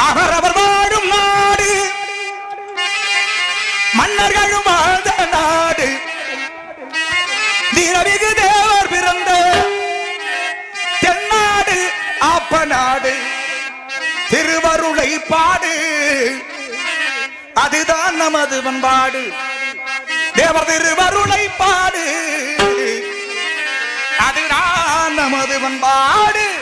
மகரவர் வாடும் நாடு. மன்னர்களும் வாழ்ந்த நாடு. தீரமிகு தேவர் பிறந்த தென்னாடு ஆப்ப நாடு திருவருளை பாடு. அதுதான் நமது பண்பாடு. தேவர் திருவருளை பாடு. அதுதான் நமது பண்பாடு.